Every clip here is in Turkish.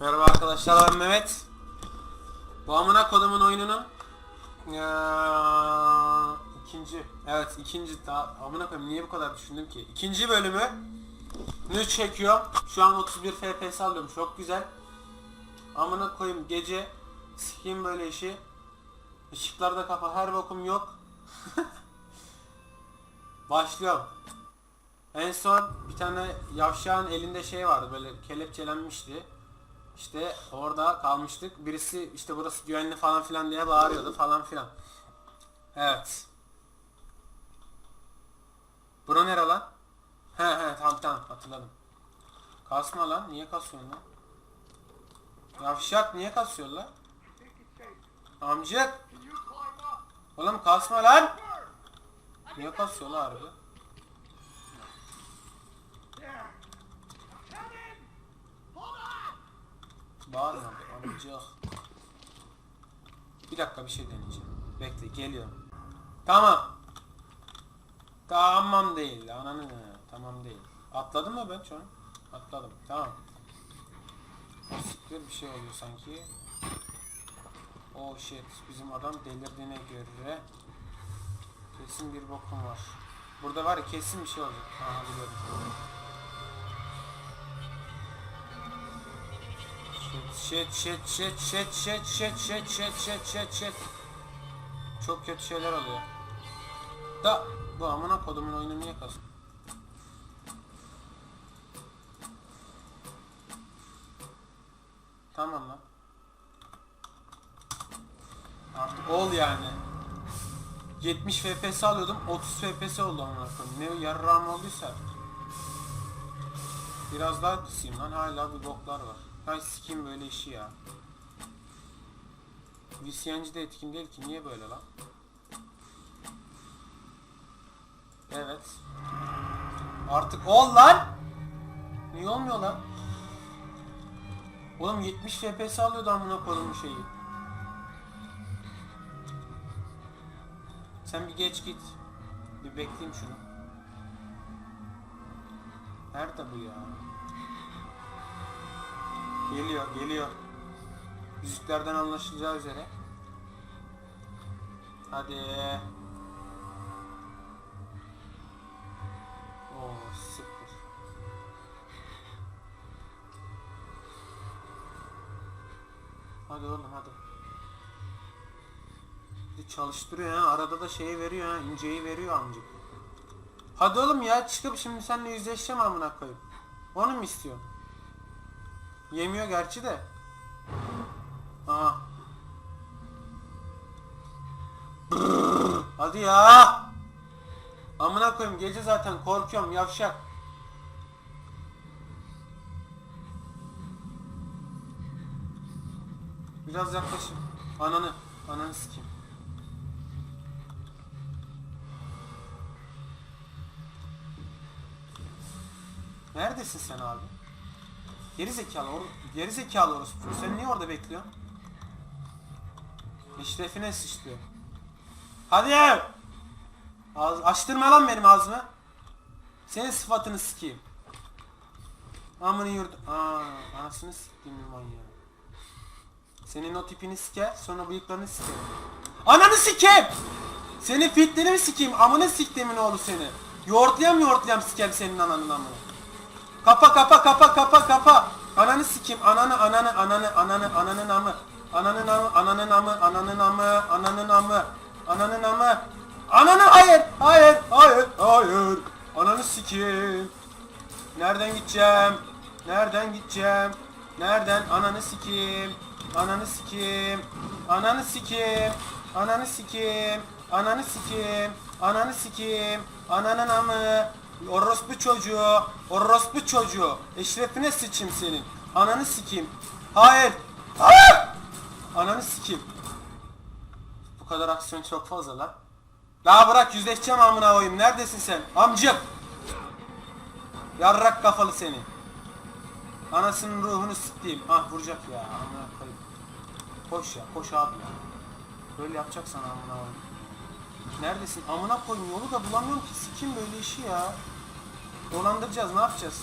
Arkadaşlar ben Mehmet. Bu amına kodumun oyununun ya, ikinci evet ikinci daha amına koyayım niye bu kadar düşündüm ki? İkinci bölümü nü çekiyorum şu an 31 FPS alıyorum çok güzel. Amına koyayım gece sikeyim böyle işi. Işıklar da kapa her bokum yok. Başlıyorum. En son bir tane yavşağın elinde şey vardı böyle kelepçelenmişti işte orada kalmıştık. Birisi işte burası güvenli falan filan diye bağırıyordu falan filan. Evet. Bura nere lan? He he tamam tamam hatırladım. Kasma lan. Niye kasıyorsun lan? Yavşak niye kasıyor lan? Amcık. Oğlum kasma lan. Niye kasıyor lan harbi? Bağırma be amcık. Bir dakika bir şey deneyeceğim. Bekle geliyorum. Tamam. Tamam değil. Ananı tamam değil. Atladım mı ben şu an? Atladım. Tamam. Siktir bir şey oluyor sanki. Oh shit. Bizim adam delirdiğine göre kesin bir bokum var. Burada var ya kesin bir şey olacak. Aha biliyorum. Shit shit shit shit shit shit shit shit shit shit shit Çok kötü şeyler oluyor. Da bu amına kodumun oyunu niye kasıyor? Tamam lan. Artık ol yani. 70 FPS alıyordum 30 FPS oldu amına koyayım. Ne yarrağım olduysa. Biraz daha kısayım lan hala bir boklar var. Hay sikeyim böyle işi ya. VCN'ci de etkin değil ki niye böyle lan? Evet. Artık ol lan! Niye olmuyor lan? Oğlum 70 FPS alıyordu amına koyduğum şeyi. Sen bir geç git. Bir bekleyeyim şunu. Nerede bu ya? Geliyor, geliyor. Müziklerden anlaşılacağı üzere. Hadi. Oo, siktir. Hadi oğlum hadi. Bir çalıştırıyor ha. Arada da şeyi veriyor ha. inceyi veriyor amcık. Hadi oğlum ya çıkıp şimdi seninle yüzleşeceğim amına koyayım. Onu mu istiyorsun? Yemiyor gerçi de. Aha. Brrr, Hadi ya. Amına koyayım gece zaten korkuyorum yavşak. Biraz yaklaşın. Ananı, ananı sikeyim. Neredesin sen abi? Geri zekalı, or geri zekalı orospu. Sen niye orada bekliyorsun? İşrefine sıçtı. Hadi! Ağız, açtırma lan benim ağzımı. Senin sıfatını sikeyim. Amını yurt... Aa, anasını sikeyim manyağı. Senin o tipini siker, sonra bıyıklarını siker. Ananı sikeyim! Senin fitlerini sikeyim, amını siktiğimin oğlu seni. Yoğurtlayam yoğurtlayam siker senin ananın amını. Kapa kapa kapa kapa kapa. Ananı sikim. Ananı ananı ananı ananı ananı namı. Ananı namı ananı namı ananı namı ananı namı. Ananı namı. Ananı hayır hayır hayır hayır. Ananı sikim. Nereden gideceğim? Nereden gideceğim? Nereden? Ananı sikim. Ananı sikim. Ananı sikim. Ananı sikim. Ananı sikim. Ananı sikim. Ananın amı. Orospu çocuğu. Orospu çocuğu. Eşrefine sıçayım senin. Ananı sikeyim. Hayır. Hayır. Ananı sikeyim. Bu kadar aksiyon çok fazla lan. Daha bırak yüzleşeceğim amına koyayım. Neredesin sen? Amcık. Yarrak kafalı seni. Anasının ruhunu siktiğim. Ah vuracak ya. Amına koyayım. Koş ya. Koş abi ya. Böyle yapacaksan amına koyayım. Neredesin? Amına koyayım yolu da bulamıyorum ki. Sikim böyle işi ya. Dolandıracağız. Ne yapacağız?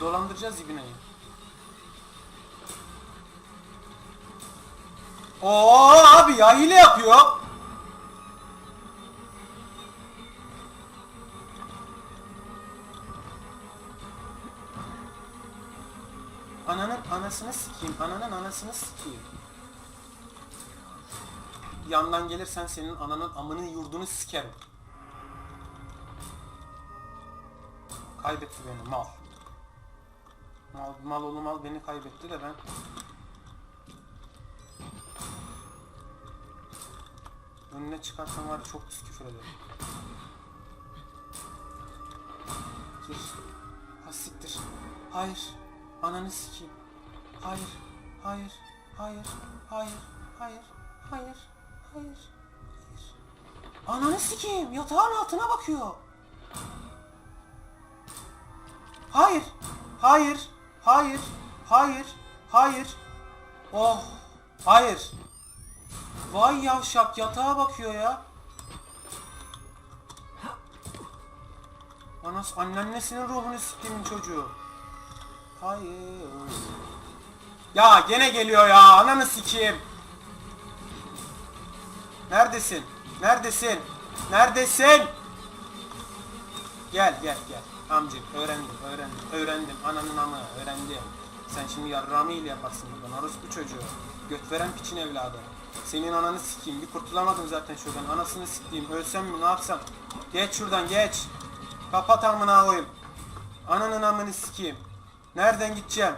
Dolandıracağız ibneyi. Oo abi ya hile yapıyor. Ananın anasını sikeyim. Ananın anasını sikeyim. Yandan gelirsen senin ananın amının yurdunu sikerim. Kaybetti beni mal. Mal, mal oğlu mal beni kaybetti de ben Önüne çıkarsam var çok pis küfür ederim. Gir. Ha siktir. Hayır. Ananı sikeyim. Hayır. Hayır. Hayır. Hayır. Hayır. Hayır. Ananı sikeyim. Yatağın altına bakıyor. Hayır. Hayır. Hayır. Hayır. Hayır. Oh. Hayır. Vay yavşak yatağa bakıyor ya. Anas anneannesinin ruhunu siktimin çocuğu. Hayır. Ya gene geliyor ya ananı sikeyim. Neredesin? Neredesin? Neredesin? Gel gel gel. Amcık öğrendim öğrendim öğrendim ananın amı öğrendim. Sen şimdi yarrağımı ile yaparsın buradan orospu çocuğu. Göt veren piçin evladı. Senin ananı sikeyim bir kurtulamadım zaten şuradan anasını sikeyim ölsem mi ne yapsam. Geç şuradan geç. Kapat amına koyayım. Ananın amını sikeyim. Nereden gideceğim?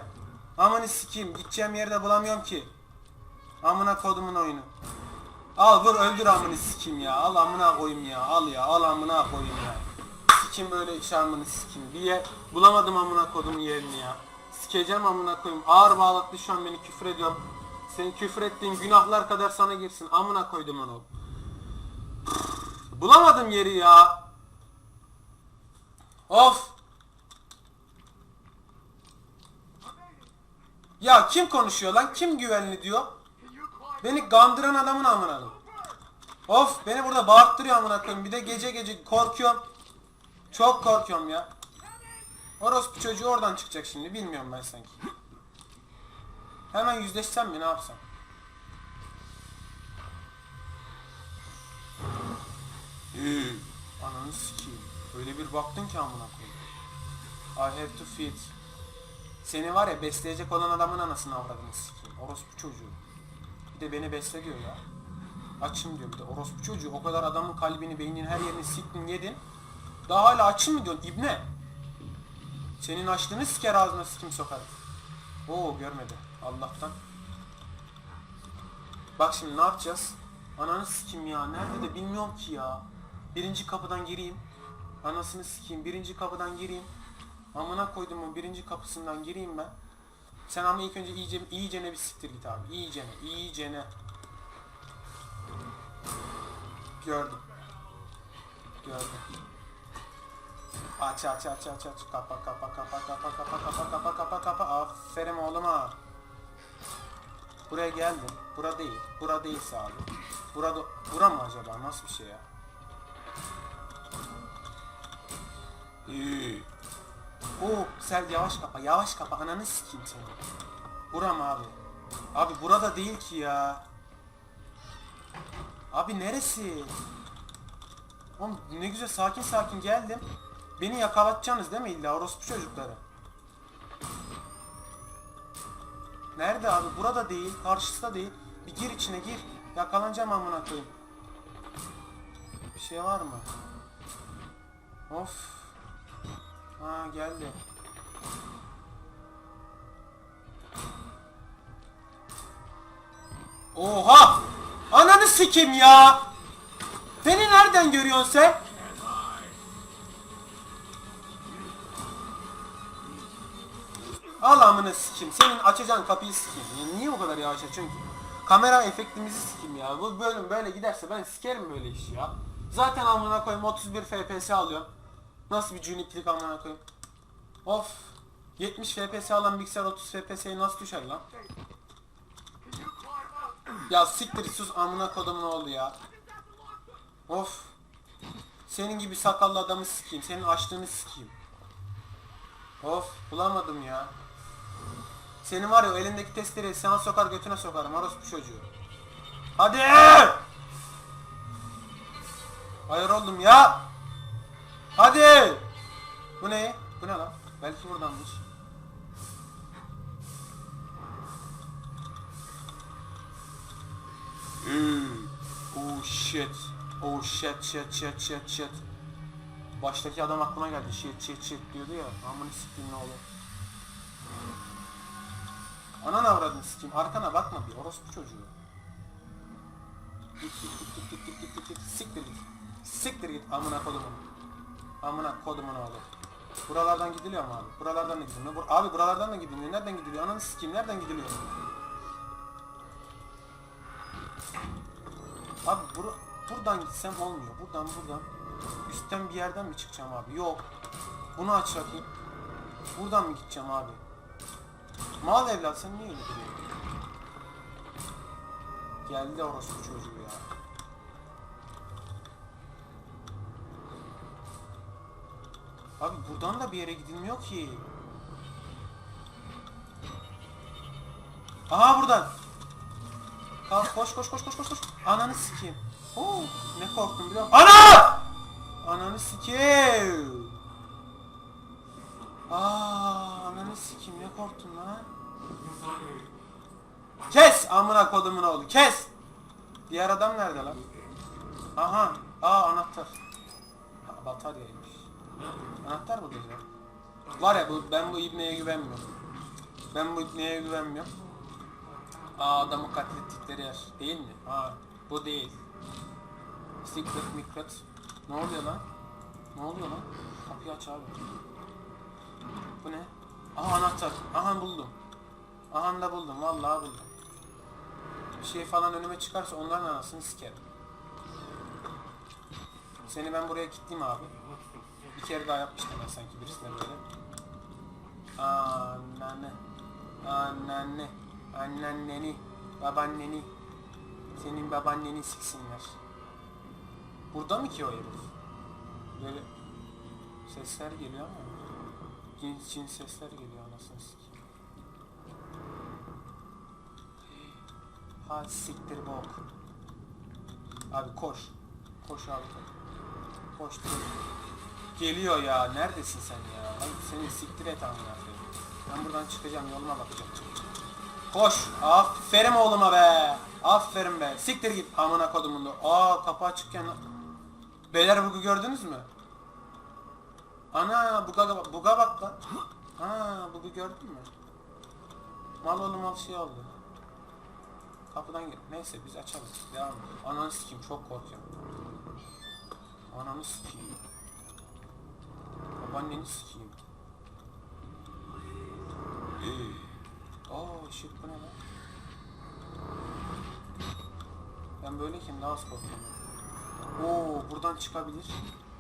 Amını sikeyim gideceğim yerde bulamıyorum ki. Amına kodumun oyunu. Al vur öldür amını sikeyim ya. Al amına koyayım ya. Al ya al amına koyayım ya. Sikim böyle iş amını sikeyim. Bir yer bulamadım amına kodumun yerini ya. Sikeceğim amına koyayım. Ağır bağlattı şu an beni küfür ediyorum. Senin küfür ettiğin günahlar kadar sana girsin. Amına koydum onu. Bulamadım yeri ya. Of. Ya kim konuşuyor lan? Kim güvenli diyor? Beni gandıran adamın amına koyayım. Of beni burada bağırttırıyor amına koyayım. Bir de gece gece korkuyorum. Çok korkuyorum ya. Orospu çocuğu oradan çıkacak şimdi. Bilmiyorum ben sanki. Hemen yüzleşsem mi ne yapsam? Ananı sikeyim. Öyle bir baktın ki amına koyayım. I have to feed. Seni var ya besleyecek olan adamın anasını avradını sikeyim. Orospu çocuğu. De beni besle diyor ya. Açım diyor bir de orospu çocuğu. O kadar adamın kalbini, beynini, her yerini siktin yedin. Daha hala açım mı diyorsun ibne? Senin açlığını siker ağzına sikim sokar. Oo görmedi. Allah'tan. Bak şimdi ne yapacağız? Ananı sikim ya. Nerede de bilmiyorum ki ya. Birinci kapıdan gireyim. Anasını sikeyim. Birinci kapıdan gireyim. Amına koydum o birinci kapısından gireyim ben. Sen ama ilk önce iyice iyicene bir siktir git abi. İyicene, iyicene. Gördüm. Gördüm. Aç aç aç aç aç. Kapa kapa kapa kapa kapa kapa kapa kapa kapa. Aferin oğluma. Buraya geldim. Bura değil. Bura değilse abi. Burada bura mı acaba? Nasıl bir şey ya? İyi. Oo, sen yavaş kapa, yavaş kapa. Ananı sikeyim seni. Bura mı abi? Abi burada değil ki ya. Abi neresi? Oğlum ne güzel sakin sakin geldim. Beni yakalatacaksınız değil mi illa orospu çocukları? Nerede abi? Burada değil, karşısı da değil. Bir gir içine gir. Yakalanacağım amına koyayım. Bir şey var mı? Of. Ha geldi. Oha! Ananı sikim ya! Beni nereden görüyorsun sen? Al amını sikim. Senin açacağın kapıyı sikim. Ya niye bu kadar yavaş açıyorsun ki? Kamera efektimizi sikim ya. Bu bölüm böyle giderse ben sikerim böyle işi ya. Zaten amına koyayım 31 FPS alıyorum. Nasıl bir cüniklik amına koyayım. Of. 70 FPS alan bilgisayar 30 FPS'ye nasıl düşer lan? Ya siktir sus amına kodumun oğlu ya. Of. Senin gibi sakallı adamı sikeyim. Senin açlığını sikeyim. Of bulamadım ya. Senin var ya elindeki testereyi sana sokar götüne sokarım orospu çocuğu. Hadi! Hayır oldum ya! Hadi! Bu ne? Bu ne lan? Belki buradanmış. Üü. Oh shit. Oh shit shit shit shit shit. Baştaki adam aklıma geldi. Shit shit shit diyordu ya. Amını sikeyim ne olur. Ananı avradını sikeyim. Arkana bakma bir. Orospu çocuğu. Git git git git git git git git. Siktir git. Siktir git. Amına kodumun. Amına kodumun oğlu. Buralardan gidiliyor mu abi? Buralardan da gidilmiyor. Bur- abi buralardan da gidilmiyor. Nereden gidiliyor? Ananı sikeyim. Nereden gidiliyor? Abi bur buradan gitsem olmuyor. Buradan buradan. Üstten bir yerden mi çıkacağım abi? Yok. Bunu aç. Buradan mı gideceğim abi? Mal evlat sen niye öyle duruyorsun? Geldi orospu çocuğu ya. Abi buradan da bir yere gidilmiyor ki. Aha buradan. Kalk koş koş koş koş koş koş. Ananı sikeyim. Oo, ne korktum biliyor musun? Ana! Ananı sikeyim. Aa, ananı sikeyim ne korktun lan? Kes amına kodumun oğlu kes. Diğer adam nerede lan? Aha. Aa anahtar. Ha, bataryaymış. Anahtar mı ya? Var ya bu ben bu ibneye güvenmiyorum. Ben bu ibneye güvenmiyorum. Aa adamı katlettikleri yer. Değil mi? Aa bu değil. Secret mikret. Ne oluyor lan? Ne oluyor lan? Kapıyı aç abi. Bu ne? Aha anahtar. Aha buldum. Aha da buldum. Vallahi buldum. Bir şey falan önüme çıkarsa onların anasını sikerim. Seni ben buraya kilitleyeyim abi. Bir kere daha yapmıştım ben sanki birisine böyle. Anneanne. Anneanne. Anneanneni. Babaanneni. Senin babaanneni siksinler. Burada mı ki o herif? Böyle sesler geliyor ama. Cins cins sesler geliyor anasını sikeyim. Ha siktir bok. Abi koş. Koş abi. Koş. dur. Geliyor ya. Neredesin sen ya? Lan seni siktir et amına. Ben buradan çıkacağım. Yoluma bakacağım. Koş. Aferin oğluma be. Aferin be. Siktir git amına kodumun. Aa kapı açıkken. Beyler bugu gördünüz mü? Ana buga, buga bak lan. Ha bugu gördün mü? Mal oğlum mal şey oldu. Kapıdan gel. Neyse biz açalım. Devam edelim. Ananı sikeyim çok korkuyorum. Ananı sikeyim. Babaanneni sikeyim. Aa ışık bu ne lan? Ben böyleyken daha az korkuyorum. Oo buradan çıkabilir.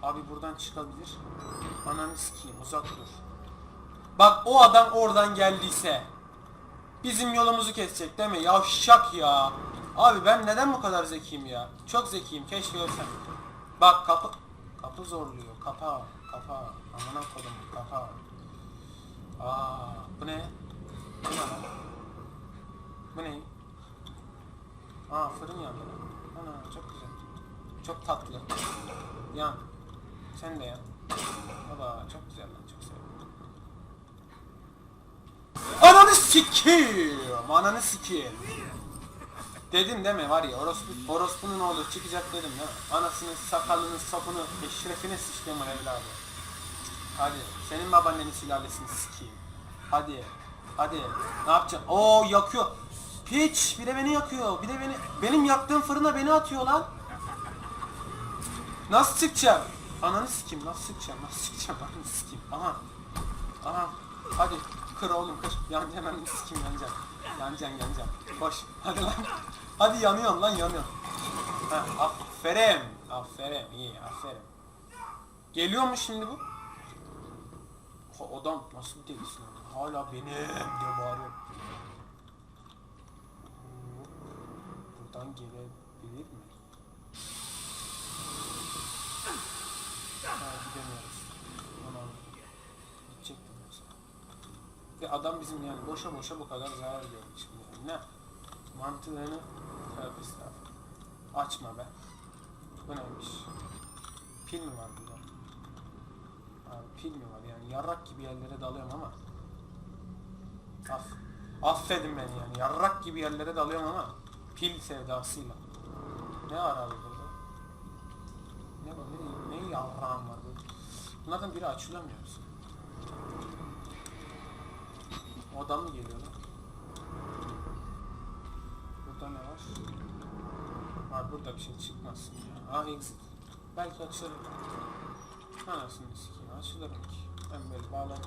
Abi buradan çıkabilir. Ananı sikeyim uzak dur. Bak o adam oradan geldiyse bizim yolumuzu kesecek değil mi? Yavşak ya. Abi ben neden bu kadar zekiyim ya? Çok zekiyim keşke ölsem. Bak kapı kapı zorluyor. Kapa kapa. Amına kodum kapa. Aa bu ne? Bu ne? Bu ne? Aa fırın yandı. Ana çok güzel. Çok tatlı. Yan. Sen de yan. Baba çok güzel lan çok sevdim. Ananı sikeyim. Ananı sikeyim. Dedim değil mi var ya orospu, orospunun oğlu çıkacak dedim ya. Anasını, sakalını, sapını, eşrefine sıçtığımın evladı. Hadi senin babaannenin sülalesini sikeyim. Hadi. Hadi. Ne yapacaksın? Oo yakıyor. Piç bir de beni yakıyor. Bir de beni benim yaktığım fırına beni atıyor lan. Nasıl çıkacağım? Ananı sikeyim nasıl çıkacağım? Nasıl çıkacağım? Ananı sikeyim. Aha. Aha. Hadi kır oğlum kır. Yan hemen sikeyim yanacaksın. Yanacaksın yanacaksın. Koş. Hadi lan. Hadi yanıyorsun lan yanıyorsun. Ha, aferin. Aferin. iyi aferin. Geliyor mu şimdi bu? Ha, adam nasıl bir delisin? Hala benim diye bağırıyor. Buradan gelebilir mi? Ha gidemiyoruz. Aman. Gidecektim yoksa. Ve adam bizim yani boşa boşa bu kadar zarar gördü. Yani ne? Mantığını Tövbe estağfurullah. Açma be. Bu neymiş? Pil mi var burada? Abi pil mi var yani yarrak gibi yerlere dalıyorum ama. Aff affedin beni yani yarrak gibi yerlere dalıyorum ama pil sevdasıyla. Ne var abi burada? Ne var? Ne, ne yavrağım var burada? Bunlardan biri açılamıyor musun? Odan mı geliyor lan? Burada ne var? Var burada bir şey çıkmasın ya. Ah exit. Belki açılır. Anasını sikeyim. Açılırım ki. Ben böyle bağlan.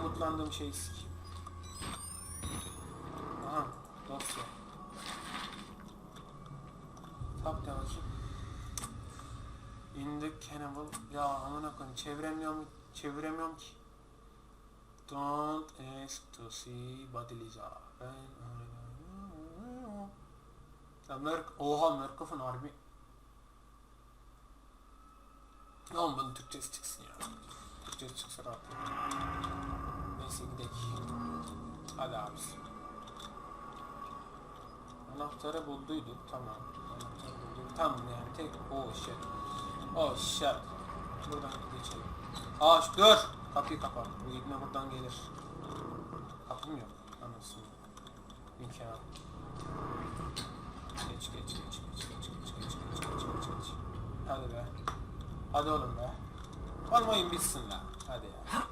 Umutlandığım şeyi sikeyim. Aha dosya. Tap de bakayım. In the cannibal. Ya amına koyayım çeviremiyorum. Çeviremiyorum ki. Don't ask to see. Ben ya Merk, oha Merkof'un harbi. Oğlum bunun Türkçesi çıksın ya. Türkçesi çıksa rahat. Neyse gidelim. Hadi abisi. Anahtarı bulduyduk tamam. Anahtarı bulduk. Tamam yani tek oh shit. Oh shit. Buradan geçelim. Şu- dur. Kapıyı kapat. Bu ibne buradan gelir. Kapım yok. Anasını. İmkan. Geç geç geç geç geç geç geç geç geç geç. Hadi be. Hadi oğlum be. Oğlum oyun bitsin lan. Hadi ya.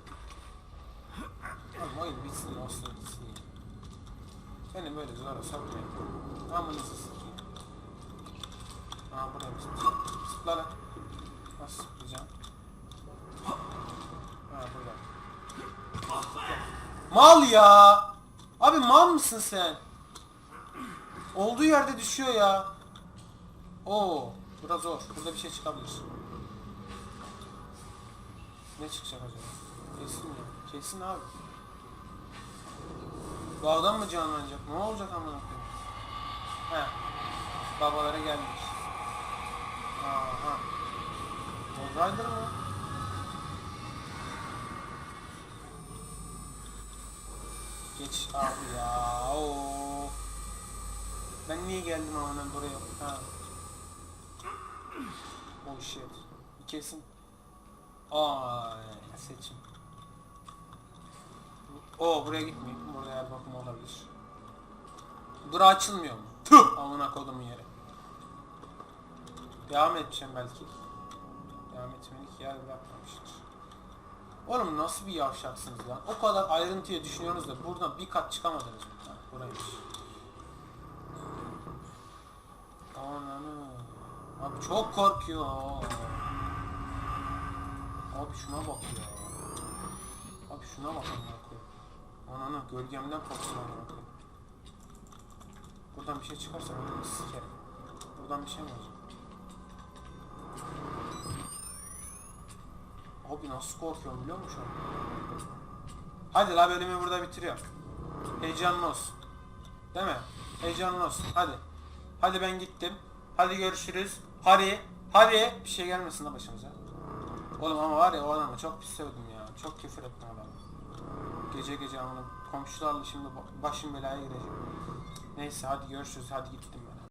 Oğlum oyun bitsin olsun gitsin ya. Beni böyle zora sokmayın. Amınızı sikeyim. Aa buraya mı zıplayacağım? Zıpla lan. Nasıl zıplayacağım? Ha burada. Mal ya! Abi mal mısın sen? Olduğu yerde düşüyor ya. Oo, burada zor. Burada bir şey çıkabilir. Ne çıkacak acaba? Kesin ya. Kesin abi. Bu adam mı canlanacak? Ne olacak amına koyayım? He. Babalara gelmiş. Aha. Rider mı? Geç abi ya. Oo. Ben niye geldim ama buraya? Ha. Oh shit. Kesin. Ay seçim. O buraya gitmeyeyim. Burada yer bakımı olabilir. Bura açılmıyor mu? Tüh! Amına kodumun yeri. Devam edeceğim belki. Devam etmelik yer bırakmamıştır. Oğlum nasıl bir yavşaksınız lan? O kadar ayrıntıya düşünüyorsunuz da buradan bir kat çıkamadınız mı? Ha, buraymış. Ananı. Abi çok korkuyor. Abi şuna bak ya. Abi şuna bak amına koyayım. Ananı gölgemden korktum amına koyayım. Buradan bir şey çıkarsa bunu sikerim. Buradan bir şey mi olacak? Abi nasıl korkuyorum biliyor musun? Hadi la bölümü burada bitiriyorum. Heyecanlı olsun. Değil mi? Heyecanlı olsun. Hadi. Hadi ben gittim. Hadi görüşürüz. Hadi. Hadi. Bir şey gelmesin la başımıza. Oğlum ama var ya o adamı çok pis sevdim ya. Çok küfür ettim adamı. Gece gece amına komşularla şimdi ba- başım belaya girecek. Neyse hadi görüşürüz. Hadi gittim ben.